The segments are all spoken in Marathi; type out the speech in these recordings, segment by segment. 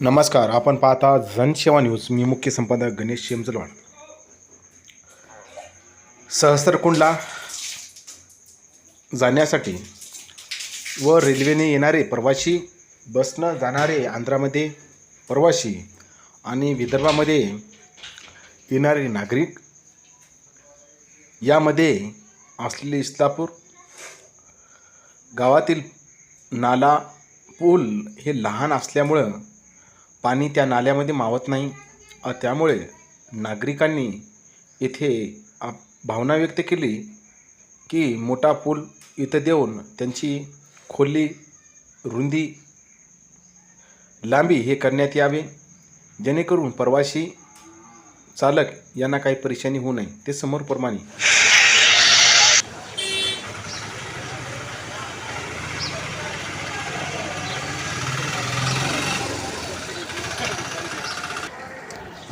नमस्कार आपण पाहता जनसेवा न्यूज. मी मुख्य संपादक गणेश शेमजलवाड. सहस्त्रकुंडला जाण्यासाठी व रेल्वेने येणारे प्रवासी बसनं जाणारे आंध्रामध्ये प्रवासी आणि विदर्भामध्ये येणारे नागरिक यामध्ये असलेले इस्लापूर गावातील नाला पूल हे लहान असल्यामुळं पाणी त्या नाल्यामध्ये मावत नाही. त्यामुळे नागरिकांनी इथे आप भावना व्यक्त केली की मोठा पूल इथं देऊन त्यांची खोली रुंदी लांबी हे करण्यात यावे. जेणेकरून प्रवासी चालक यांना काही परेशानी होऊ नये. ते समोर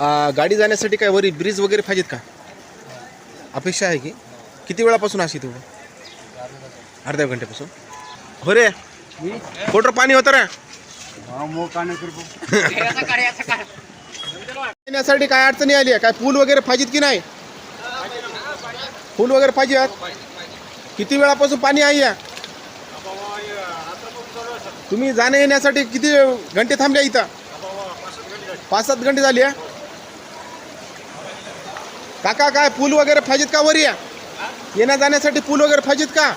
आ, गाडी जाण्यासाठी काय वरी ब्रिज वगैरे पाहिजेत का? अपेक्षा आहे की? किती वेळापासून अशी तू अर्ध्या घंट्यापासून. हो रे फोटो पाणी होतं रे. येण्यासाठी काय अडचणी आली आहे? काय पूल वगैरे पाहिजेत की नाही? पूल वगैरे पाहिजे किती वेळापासून पाणी आहे? या तुम्ही जाण्या येण्यासाठी किती घंटे थांबल्या इथं? पाच सात घंटे झाली आहे. काका काय पूल वगैरे पाहिजेत का वर या? येण्या जाण्यासाठी पूल वगैरे पाहिजेत का?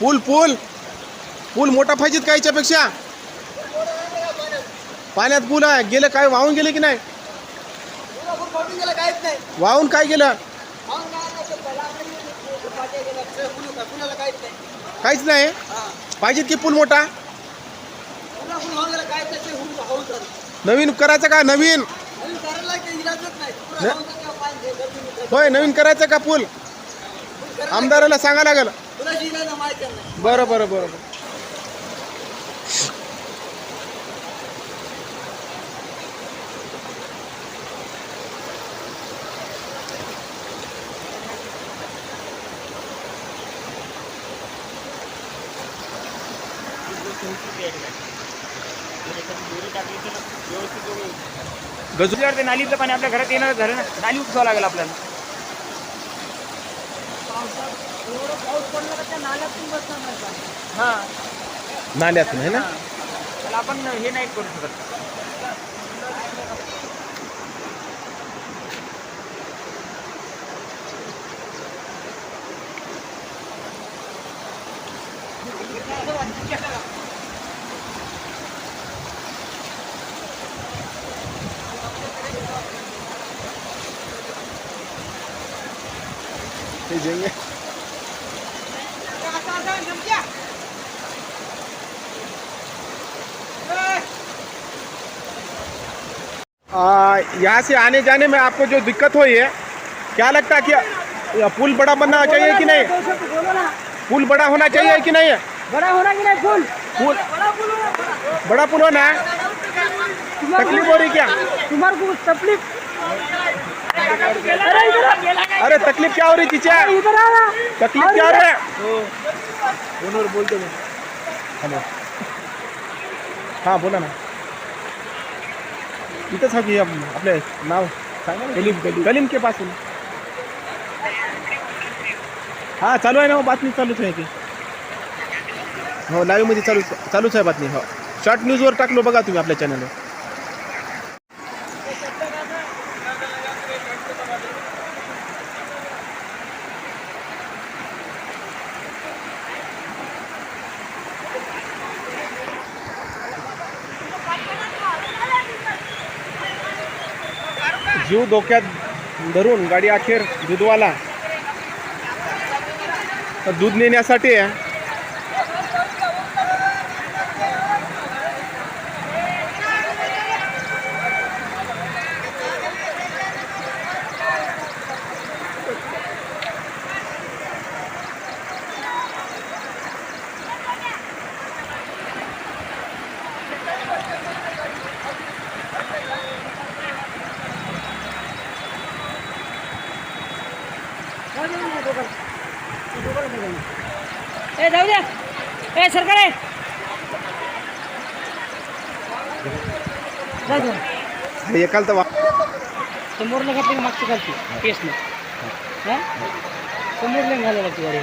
पूल पूल. पूल मोठा पाहिजेत का याच्यापेक्षा? पाण्यात पूल आहे. गेलं काय वाहून गेले की नाही? वाहून काय गेलं? काहीच नाही. पाहिजेत की पूल मोठा? नवीन करायचं का? नवीन? होय नवीन करायचं का पूल? आमदाराला सांगा लागेल. बरं बरं बरं बरं. गजू तुझ्यावर ते नालीतलं पाणी आपल्या घरात येणार झालं ना नाली उपसावं लागेल आपल्याला. हा. नाल्यातून आहे ना? त्याला आपण हे नाही करू शकत. ते जेंगे यहाँ से आने जाने में आपको जो दिक्कत हुई है क्या लगता है कि पुल बड़ा बनना चाहिए कि नहीं? पुल बड़ा होना चाहिए कि नहीं? बड़ा होना कि नहीं फूल पुल बड़ा पुल होना। है? तकलीफ़ हो रही क्या? तुम्हारे को तकलीफ़? अरे तकलीफ़ क्या हो रही ना तकलीफ़ क्या हो रही है? बोलतो मी हॅलो। हाँ बोला ना। इथंच हा की आप- आपले नाव सांगा ना? कलीम कलीम। कलीम के पासून हाँ चालू आहे ना हो, बातमी चालूच आहे की। हो लाईव्हमध्ये चालू चालूच आहे बातमी हो। शॉर्ट न्यूजवर टाकलो बघा तुम्ही आपल्या चॅनलवर जीव धोक्यात धरून गाडी अखेर दूधवाला. दूध नेण्यासाठी ए अरे एकाल तर समोरला घातली मागची घालते केसनं हा? समोरला घालायला लागते गाडी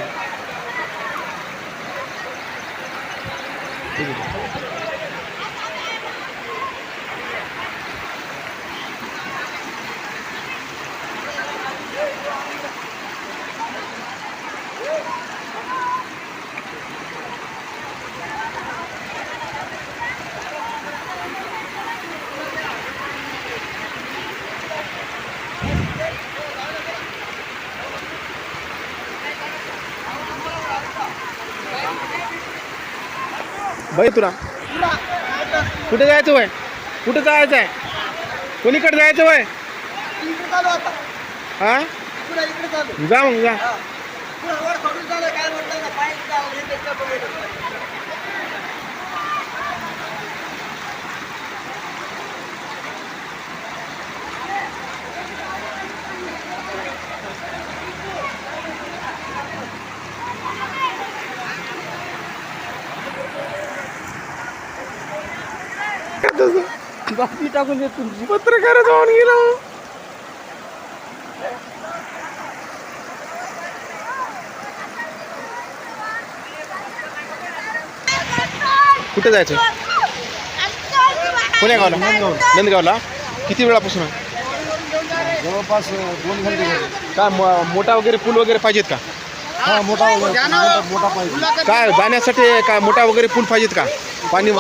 बाई तुला. कुठे जायचं वय? कुठे जायचं आहे? कोणीकडे जायचं वय? हा? जा मग जा. बातमी टाकून देत तुमची. पत्रकार जाऊन गेलो. कुठे जायचं? कोण्या गावाला? नंदगावला? किती वेळापासून? आहे जवळपास दोन घंटे झाले. काय मो- मोठा वगैरे पूल वगैरे पाहिजेत का? हा मोठा मोठा मोठा पाहिजे. काय जाण्यासाठी काय मोठा वगैरे पूल पाहिजेत का? पाणी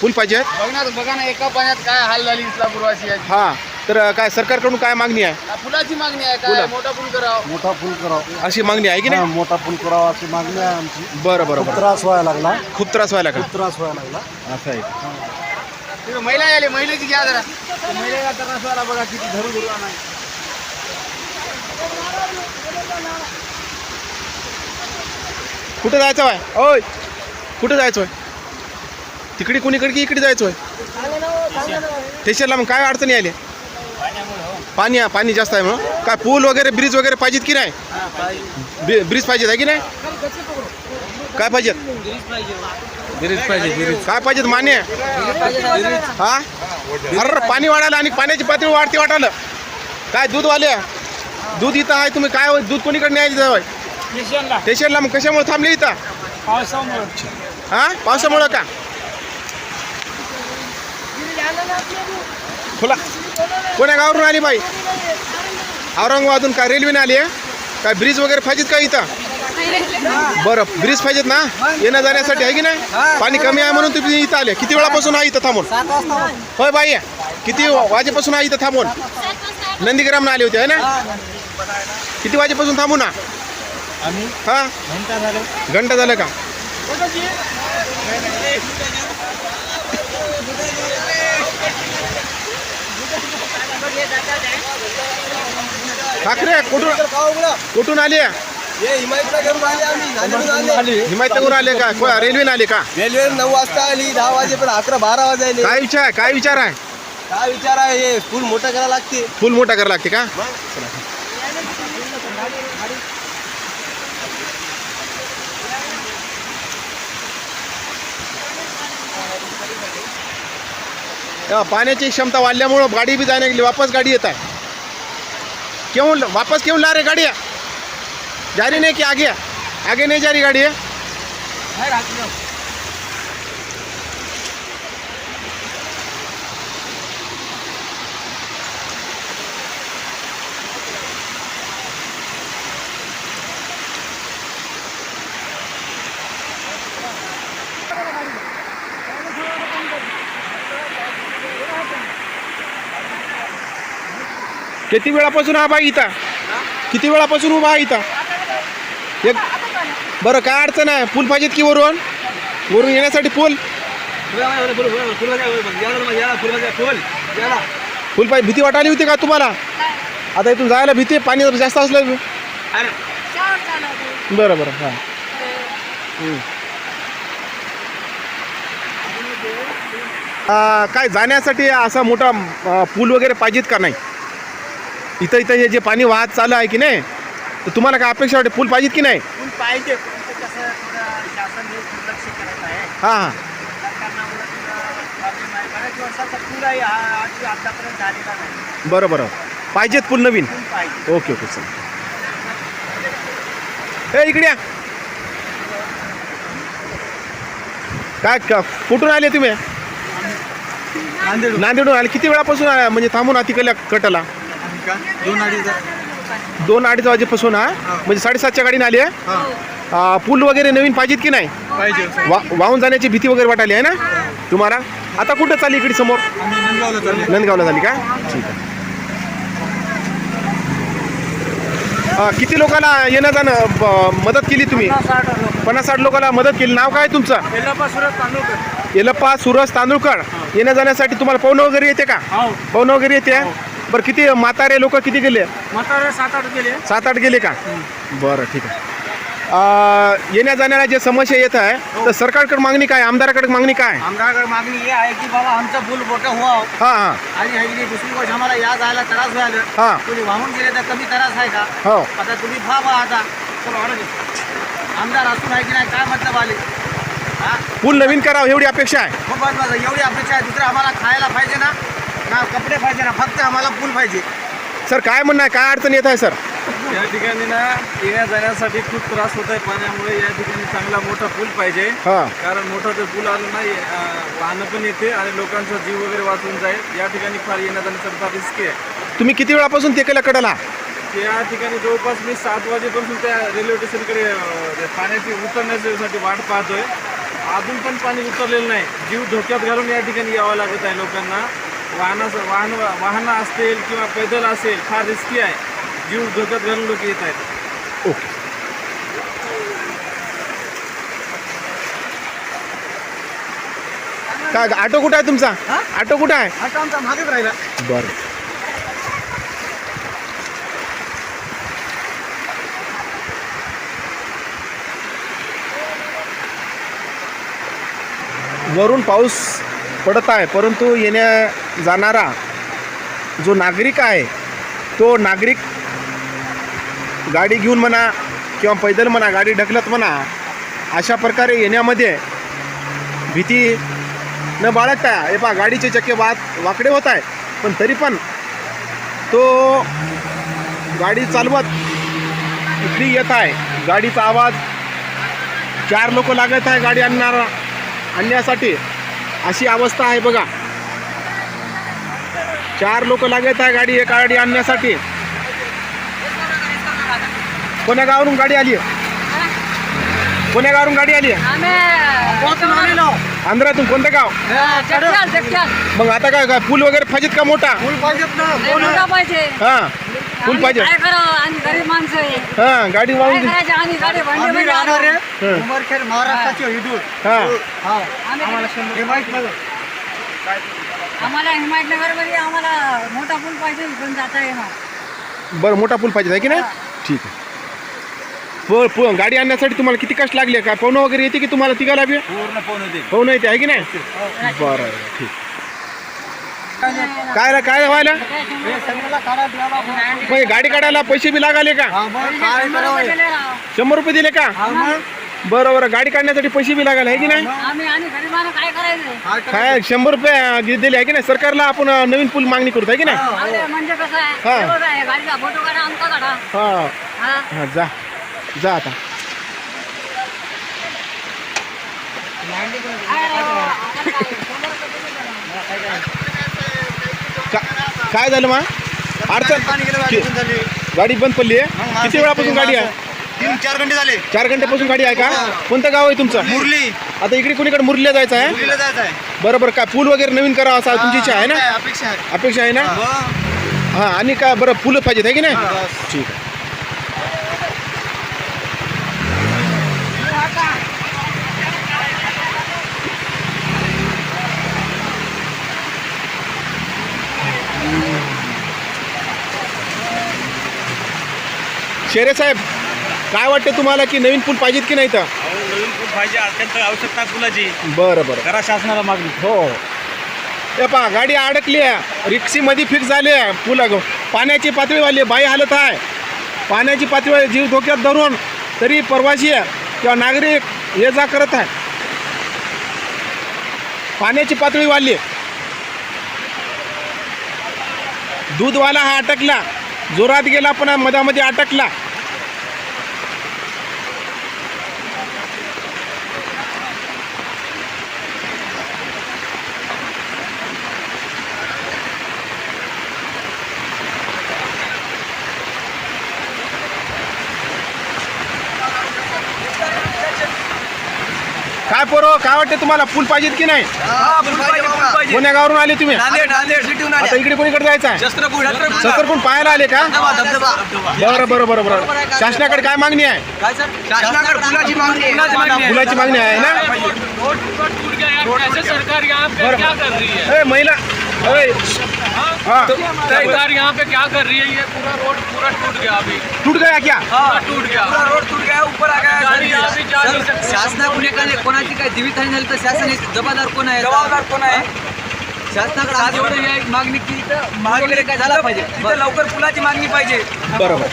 पूल पाहिजेत बघ ना बघा ना एका पाण्यात काय हाल झाली इस्लापूरवासी हा तर काय सरकारकडून काय मागणी आहे? फुलाची मागणी आहे फुलं. काय मोठा पूल करावं. मोठा पूल करावा. अशी मागणी आहे की हा, नाही मोठा पूल करावा अशी मागणी आहे आमची. बरं बरं खूप बरं. त्रास व्हायला लागला. खूप त्रास व्हायला का खूप त्रास व्हायला लागला. असं आहे. तिथं महिला आली महिलेची घ्या जरा. महिलेला त्रास व्हायला बघा किती धरू धरू आणा कुठे जायचं आहे ओय. कुठे जायचं आहे तिकडे कोणीकडे की इकडे जायचं आहे स्टेशनला मग काय अडचणी आली पाणी पाणी जास्त आहे म्हणून. काय पूल वगैरे ब्रिज वगैरे पाहिजेत की नाही? ब्रि- ब्रिज पाहिजेत आहे की नाही? काय पाहिजेत? ब्रिज पाहिजे काय पाहिजेत मान्य? हा? अरे पाणी वाढायला आणि पाण्याची पातळी वाढते वाटायला. काय दूधवाले दूध इथं आहे तुम्ही काय दूध कोणीकडे न्यायचं जावं? स्टेशनला मग कशामुळे थांबले इथं? हा? पावसामुळं का? खुला. कोण्या गावावरून आली बाई? औरंगाबादून काय रेल्वेने आली आहे? काय ब्रिज वगैरे पाहिजेत का इथं? बरं ब्रिज पाहिजेत ना? येण्या जाण्यासाठी आहे की नाही? पाणी कमी आहे म्हणून तुम्ही इथं आले. किती वेळापासून आहे इथं थांबून? होय बाई किती वाजेपासून आहे इथं थांबून? नंदीग्रामला आले होते आहे ना? किती वाजेपासून थांबू ना? हा? घंटा झालं का? ठाकरे कुठून कुठून आली हिमायतनगरून आले. का? को- रेल्वेने आले का? रेल्वे नऊ वाजता आली दहा वाजेपर्यंत अकरा बारा वाजायले काय विचार काय विचार आहे? काय विचार आहे? हे पूल मोठं करायला लागते. फुल मोठा करायला लागते का? पाण्याची क्षमता वाढल्यामुळं गाडी बी जाण्या गेली. वापस गाड़ी येत आहे. क्यों वापस क्यों ला रहे गाड़ी जा रही नहीं कि आगे आगे नहीं जा रही गाड़ी है किती वेळापासून हा बाई इथं? किती वेळापासून उभा आहे इथं? एक बरं काय अडचण आहे? पूल पाहिजेत की वरून? वरून येण्यासाठी पूल? फुल पाहिजे. भीती वाटाली होती का तुम्हाला? आता इथून जायला भीती पाणी जर जास्त असलं बरं बरं हां. हम्म. काय जाण्यासाठी असा मोठा पूल वगैरे पाहिजेत का नाही? इथं इथं हे जे पाणी वाहत चालू आहे की नाही तर तुम्हाला काय अपेक्षा वाटते? पूल पाहिजेत की नाही? पाहिजे पण ते कसं थोडं शासन हे दुर्लक्ष करत आहे. हां हां. त्या कारणामुळे थोडं प्रॉब्लेम आहे. बऱ्याच वर्षाचा पूल आहे हा आज आतापर्यंत झालेला नाही. बरं बरं. पाहिजेत पूल नवीन? पाहिजे. ओके ओके चल ए इकडे या. काय का कुठून आले तुम्ही? नांदेडून आले. किती वेळापासून आले? म्हणजे थांबून आती तिकडल्या कटाला. दोन अडीच दोन अडीच वाजेपासून हा? म्हणजे साडेसातच्या गाडीने आली आहे आ, पूल वगैरे नवीन पाहिजेत की नाही? पाहिजे वा वाहून जाण्याची भीती वगैरे वाटाली आहे ना? तुम्हाला? आता कुठं चालली इकडे समोर? आम्ही नंदगावला चालले नंदगावला झाली का? ठीक आहे. किती लोकांना येणं जाणं ब- मदत केली तुम्ही? पन्नास साठ लोकांना मदत केली. नाव काय तुमचं? येलप्पा सुरज तांदूळकर. येण्या जाण्यासाठी तुम्हाला पवनं वगैरे येते का? पवनं वगैरे येते? बरं किती म्हातारे लोक किती गेले? म्हातारे सात आठ गेले. सात आठ गेले का? बरं ठीक आहे. येण्या जाण्याला जे समस्या येत आहे तर सरकारकडे मागणी काय? आमदाराकडे मागणी काय? आमदाराकडे मागणी ही आहे की बाबा आमचा पूल मोठा व्हावा. हां हां. आणि ही दुसरी गोष्ट आम्हाला या जायला त्रास व्हायला हां. कोणी वाहून गेले तर कमी त्रास आहे का? हो. आता तुम्ही पहा आता. चला. आमदार असून आहे की नाही काय मतलब आले? हा? पूल नवीन करावं एवढी अपेक्षा आहे? खूप महत्वाचं एवढी अपेक्षा आहे. दुसरं आम्हाला खायला पाहिजे ना. ना कपडे पाहिजे ना फक्त आम्हाला पूल पाहिजे. सर काय म्हणणं आहे? काय अडचण येत आहे सर? या ठिकाणी ना येण्या जाण्यासाठी खूप त्रास होत आहे पाण्यामुळे. या ठिकाणी चांगला मोठा पूल पाहिजे. हां. कारण मोठा जर पूल आला नाही वाहनं पण येते आणि लोकांचा जीव वगैरे वाचून जाईल. या ठिकाणी फार येण्या जाण्याचा फार रिस्क आहे. तुम्ही किती वेळापासून ते केलं कडाला? या ठिकाणी जवळपास मी सात वाजेपासून त्या रेल्वे स्टेशनकडे अं, पाण्याची उतरण्यासाठी वाट पाहतोय. अजून पण पाणी उतरलेलं नाही. जीव धोक्यात घालून या ठिकाणी यावं लागत आहे लोकांना. वाहनाचं वाहन वाहनं असतील किंवा पैदल असेल फार रिस्की आहे. जीव धोक्यात घालून लोक येत आहेत. ओके. काय ऑटो कुठं आहे तुमचा? ऑटो कुठं आहे? आता आमचा मागेच राहिला. बरं. वरून पाऊस पडत आहे परंतु येण्या जाणारा जो नागरिक आहे तो नागरिक गाडी घेऊन म्हणा किंवा पैदल म्हणा गाडी ढकलत म्हणा अशा प्रकारे येण्यामध्ये भीती न बाळगता हे पा गाडीचे चक्के वाद वाकडे होत आहे पण तरी पण तो गाडी चालवत इकडे येत आहे. गाडीचा आवाज चार लोक लागत आहे गाडी आणणारा आणण्यासाठी. अशी अवस्था आहे बघा. चार लोक लागत आहे गाडी एक गाडी आणण्यासाठी. कोण्या गावावरून गाडी आली कोण्या गावावरून गाडी आली आंध्रातून कोणतं गाव? मग आता काय काय पूल वगैरे पाहिजेत का मोठा पाहिजे. हा. पूल पाहिजे. काय करावं? आणि गरीब माणसं आहे. हा गाडी काय वाहून करायचं? आणि गाडी भांडी आम्ही मध्ये राहणार आहे हं. उमरखेड महाराष्ट्राचे हिदूर हा. हा. आम्हाला शंभर हे माहीत नव्हतं आम्हाला हिमायतनगरमध्ये आम्हाला मोठा पूल पाहिजे इकडून जाता येणार. बरं मोठा पूल पाहिजे आहे की नाही? ठीक आहे. प- प- गाडी आणण्यासाठी तुम्हाला किती कष्ट लागले? काय पवनं वगैरे येते की तुम्हाला तिघाला बी? पूर्ण फोन होते पवनं येते आहे की नाही? बरं ठीक. काय रा- काय व्हायला? मग गाडी काढायला पैसे बी लागाले का? हा, शंभर रुपये दिले का? हा, बरं बरं. गाडी काढण्यासाठी पैसे बी लागाले आहे की नाही? आम्ही आणि गरिबांना काय करायचं? शंभर रुपये दिले आहे की नाही? सरकारला आपण अं, नवीन पूल मागणी करतो आहे की नाही? अरे म्हणजे कसं हा. आहे बरोबर आहे गाडीचा फोटो काढा आमचा काढा. हा. हा. हा जा. जा आता. का- काय झालं मा? अडचण. पाणी गेलं गाडी बंद झाली. गाडी बंद पडली आहे? मग किती वेळापासून गाडी आहे? तीन चार घंटे झाले. चार घंट्यापासून गाडी आहे का? कोणतं गाव आहे तुमचं? मुरली. आता इकडे कोणीकडे मुरलीला जायचं आहे? जायचं आहे. बरं बरं काय पूल वगैरे नवीन करावा असा तुमची इच्छा आहे ना? काय अपेक्षा आहे अपेक्षा आहे ना? हो. हां आणि काय बरं फुलं पाहिजेत आहे की नाही. ठीक आहे. शेरे साहेब काय वाटतं तुम्हाला की नवीन पूल पाहिजेत की नाही तर नवीन पूल पाहिजे अत्यंत आवश्यकता पुलाची. बरं बरं. करा शासनाला मागणी. हो. हे पहा गाडी अडकली आहे. रिक्षीमध्ये फिक्स झाली आहे. पुला पाण्याची पातळी आहे, बाई हालत आहे. पाण्याची पातळी जीव धोक्यात धरून तरी प्रवासी आहे. किंवा नागरिक ये जा करत आहे. पाण्याची पातळी वाढली. दूधवाला हा अटकला. जोरात गेला पण मधामध्ये अटकला. पोरो काय वाटते तुम्हाला पूल पाहिजेत की नाही कोण्या गावावरून आले तुम्ही आता इकडे कोणीकडे जायचं आहे सत्तरपूर पाहायला आले का बरं बरं बरं बरं शासनाकडे काय मागणी आहे फुलाची मागणी आहे ना है महिला हाँ सरकार यहाँ पे क्या कर रही है ये? पूरा रोड पूरा टूट गया अभी। टूट गया क्या? पूरा टूट गया। रोड तुट गया ऊपर आ गया गाड़ी यहाँ भी जा नहीं सकती शासनाकडे कोणाची काय जीवितहानी झाली तर शासन जबाबदार कोण आहे? जबाबदार कोण आहे? शासनाकडे आज एवढं या मागणी तर मागणी काय झाला पाहिजे? लवकर पुलाची मागणी पाहिजे. बरोबर.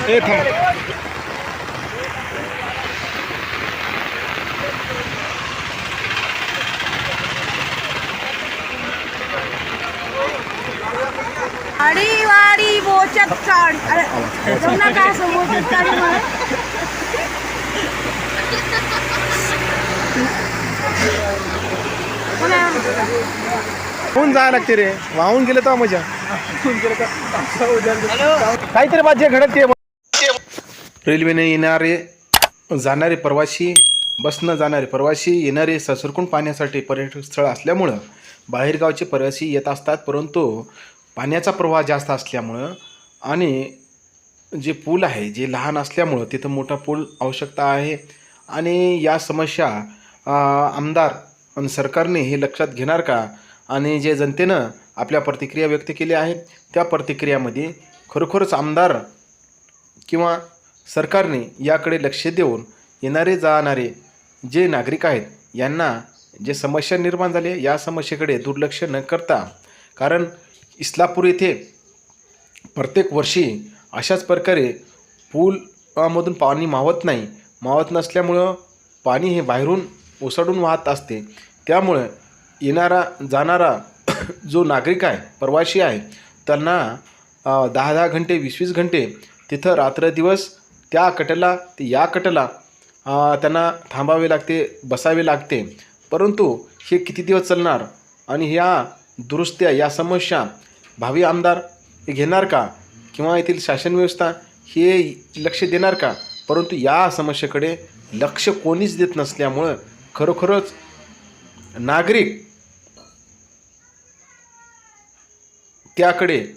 वाडी बोचत अरे जाऊ नका असं बोचत कोण जायला लागते रे. वाहून गेलं तर मजा. काहीतरी बाजे घडत ते. रेल्वेने येणारे जाणारे प्रवासी बसनं जाणारे प्रवासी येणारे ससरकून पाहण्यासाठी पर्यटन स्थळ असल्यामुळं बाहेरगावचे प्रवासी येत असतात परंतु पाण्याचा प्रवाह जास्त असल्यामुळं आणि जे पूल आहे जे लहान असल्यामुळं तिथं मोठा पूल आवश्यकता आहे. आणि या समस्या आमदार आणि सरकारने हे लक्षात घेणार का? आणि जे जनतेनं आपल्या प्रतिक्रिया व्यक्त केल्या आहेत त्या प्रतिक्रियामध्ये खरोखरच आमदार किंवा सरकारने याकडे लक्ष देऊन येणारे जाणारे जे नागरिक आहेत यांना जे समस्या निर्माण झाली या समस्येकडे दुर्लक्ष न करता कारण इस्लापूर येथे प्रत्येक वर्षी अशाच प्रकारे पूलमधून पाणी मावत नाही. मावत नसल्यामुळं पाणी हे बाहेरून ओसाडून वाहत असते. त्यामुळे येणारा जाणारा जो नागरिक आहे प्रवासी आहे त्यांना दहा दहा घंटे वीस वीस घंटे तिथं रात्रदिवस त्या कटेला ते या कटेला त्यांना थांबावे लागते बसावे लागते. परंतु हे किती दिवस चालणार? आणि ह्या दुरुस्त्या या समस्या भावी आमदार हे घेणार का? किंवा येथील शासन व्यवस्था हे लक्ष देणार का? परंतु या समस्येकडे लक्ष कोणीच देत नसल्यामुळं खरोखरच नागरिक त्याकडे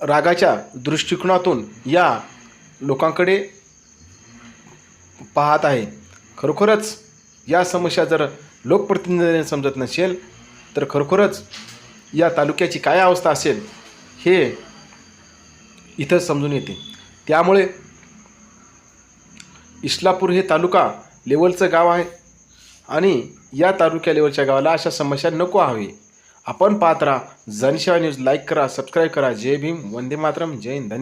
रागाच्या दृष्टिकोनातून या लोकांकडे पाहत आहे. खरोखरच या समस्या जर लोकप्रतिनिधीने समजत नसेल तर खरोखरच या तालुक्याची काय अवस्था असेल हे इथं समजून येते. त्यामुळे इस्लापूर हे तालुका लेवलचं गाव आहे आणि या तालुक्या लेवलच्या गावाला अशा समस्या नको हवी. आपण पाहत राहा जनसेवा न्यूज लाईक करा सबस्क्राईब करा. जय भीम वंदे मातरम जय हिंद.